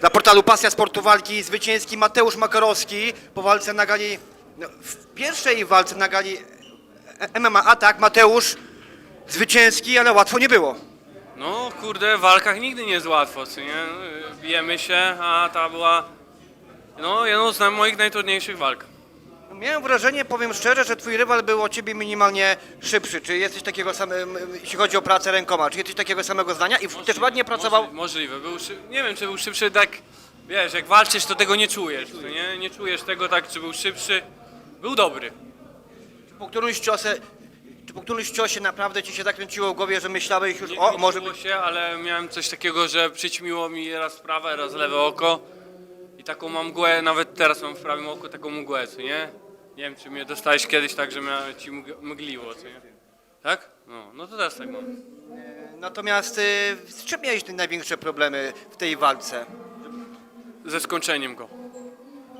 dla portalu Pasja Sportu Walki zwycięski Mateusz Makarowski po walce na gali, no, w pierwszej walce na gali e- MMA, a tak, Mateusz zwycięski, ale łatwo nie było. No kurde, w walkach nigdy nie jest łatwo, co nie? Bijemy się, a ta była no jedną z moich najtrudniejszych walk. Miałem wrażenie, powiem szczerze, że twój rywal był od ciebie minimalnie szybszy. Czy jesteś takiego samego, jeśli chodzi o pracę rękoma, czy jesteś takiego samego zdania i w- też ładnie pracował? Możli- Możliwe, był nie wiem czy był szybszy, tak wiesz, jak walczysz to tego nie czujesz, co nie? Nie czujesz tego tak, czy był szybszy. Był dobry. Po którymś ciosie, czy po którymś ciosie naprawdę ci się zakręciło w głowie, że myślałeś już, Nie o, może być... się, ale miałem coś takiego, że przyćmiło mi raz prawe, raz lewe oko. I taką mam mgłę, nawet teraz mam w prawym oku taką mgłę, co nie? Nie wiem, czy mnie dostałeś kiedyś tak, że miałem, ci mg- mgliło, co nie? Tak? No, no to teraz tak mam. Natomiast y, z czym miałeś te największe problemy w tej walce? Ze skończeniem go.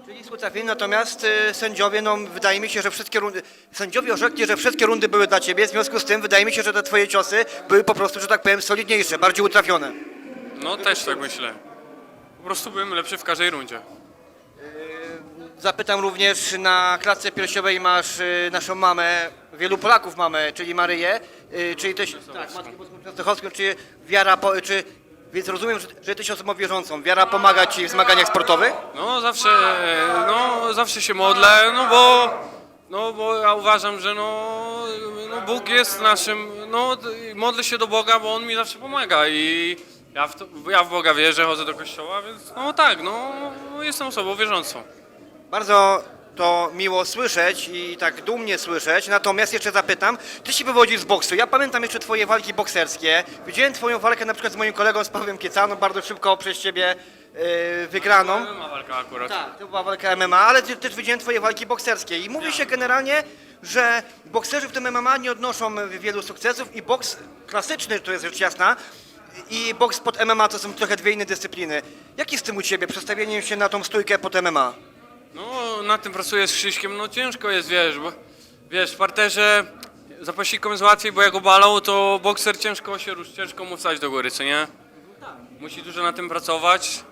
Czyli z trafień, natomiast y, sędziowie, no wydaje mi się, że wszystkie rundy, sędziowie orzekli, że wszystkie rundy były dla ciebie, w związku z tym wydaje mi się, że te twoje ciosy były po prostu, że tak powiem, solidniejsze, bardziej utrafione. No też tak myślę. Po prostu byłem lepszy w każdej rundzie. Zapytam również, na klatce piersiowej masz y, naszą mamę, wielu Polaków mamy, czyli Maryję, y, czyli też, tak, Matkę czy wiara, po, czy, więc rozumiem, że, że jesteś osobą wierzącą. Wiara pomaga ci w zmaganiach sportowych? No zawsze, no zawsze się modlę, no bo, no bo ja uważam, że no, no Bóg jest naszym, no modlę się do Boga, bo On mi zawsze pomaga i ja w, to, ja w Boga wierzę, chodzę do kościoła, więc no tak, no jestem osobą wierzącą. Bardzo to miło słyszeć i tak dumnie słyszeć, natomiast jeszcze zapytam, ty się wywodzisz z boksu, ja pamiętam jeszcze twoje walki bokserskie, widziałem twoją walkę na przykład z moim kolegą, z Pawłem Kiecaną, bardzo szybko przez ciebie yy, wygraną. Ma walka akurat. Tak, to była walka MMA, ale ty- też widziałem twoje walki bokserskie i mówi się generalnie, że bokserzy w tym MMA nie odnoszą wielu sukcesów i boks klasyczny, to jest rzecz jasna, i boks pod MMA to są trochę dwie inne dyscypliny. Jak jest z tym u ciebie, przestawieniem się na tą stójkę pod MMA? No, na tym pracuję z Krzyśkiem, no ciężko jest, wiesz, bo wiesz, w parterze zapaśnikom jest łatwiej, bo jak obalą, to bokser ciężko się rusz, ciężko mu wstać do góry, co nie? Musi dużo na tym pracować,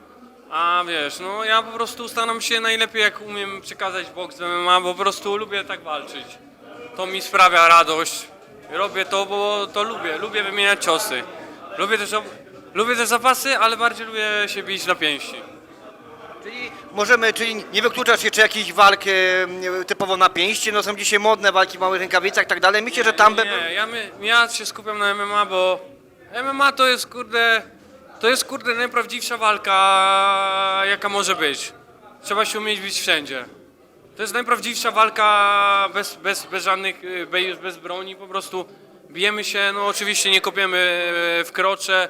a wiesz, no ja po prostu staram się najlepiej, jak umiem przekazać boks w MMA, bo po prostu lubię tak walczyć. To mi sprawia radość, robię to, bo to lubię, lubię wymieniać ciosy. Lubię też, lubię też zapasy, ale bardziej lubię się bić na pięści. Możemy, czyli nie wykluczasz jeszcze jakichś walk e, typowo na pięści, no są dzisiaj modne walki w małych rękawicach i tak dalej, myślę, że tam by... Nie, ja, my, ja się skupiam na MMA, bo MMA to jest kurde, to jest kurde najprawdziwsza walka jaka może być. Trzeba się umieć bić wszędzie. To jest najprawdziwsza walka bez, bez, bez żadnych, y, bez, bez broni, po prostu bijemy się, no oczywiście nie kopiemy e, w krocze,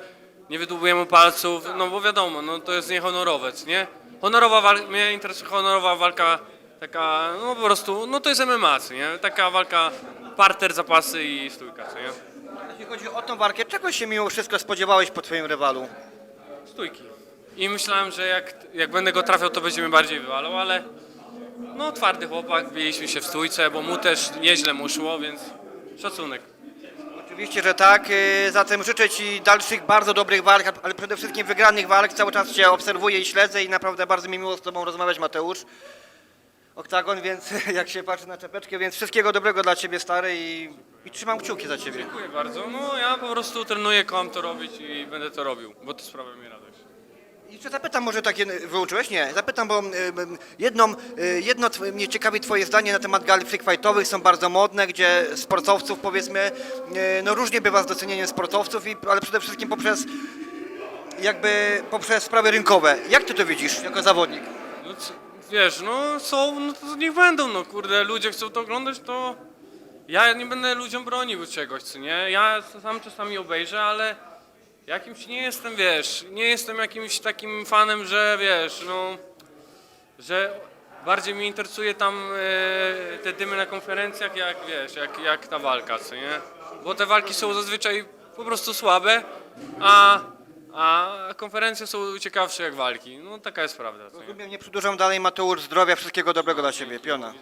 nie wydłubujemy palców, no bo wiadomo, no to jest niehonorowe, nie? Honorowa walka, mnie interesuje honorowa walka, taka, no po prostu, no to jest MMA, co nie? Taka walka, parter, zapasy i stójka, co nie? Jeśli chodzi o tą walkę, czego się mimo wszystko spodziewałeś po twoim rywalu? Stójki. I myślałem, że jak, jak będę go trafiał, to będziemy bardziej wywalał, ale no twardy chłopak, biliśmy się w stójce, bo mu też nieźle mu szło, więc szacunek. Oczywiście, że tak. y, Zatem życzę Ci dalszych bardzo dobrych walk, ale przede wszystkim wygranych walk. Cały czas Cię obserwuję i śledzę i naprawdę bardzo mi miło z Tobą rozmawiać, Mateusz. Oktagon, więc jak się patrzy na czepeczkę, więc wszystkiego dobrego dla Ciebie, stary, i, i trzymam kciuki za Ciebie. Dziękuję bardzo. No ja po prostu trenuję, kocham to robić i będę to robił, bo to sprawia mi radość. Jeszcze zapytam, może takie wyuczyłeś? Nie, zapytam, bo jedną, y, jedno mnie ciekawi Twoje zdanie na temat gali freak fightowych, są bardzo modne, gdzie sportowców powiedzmy, y, no różnie bywa z docenieniem sportowców, ale przede wszystkim poprzez jakby poprzez sprawy rynkowe. Jak Ty to widzisz jako zawodnik? No wiesz, no są, no to niech będą, no kurde, ludzie chcą to oglądać, to ja nie będę ludziom bronił czegoś, co nie? Ja sam czasami obejrzę, ale jakimś nie jestem, wiesz, nie jestem jakimś takim fanem, że wiesz, no, że bardziej mnie interesuje tam e, te dymy na konferencjach, jak wiesz, jak, jak ta walka, co nie? Bo te walki są zazwyczaj po prostu słabe, a, a konferencje są ciekawsze jak walki. No taka jest prawda, co nie? Rozumiem, nie przedłużam dalej, Mateusz, zdrowia, wszystkiego dobrego dla Ciebie, piona.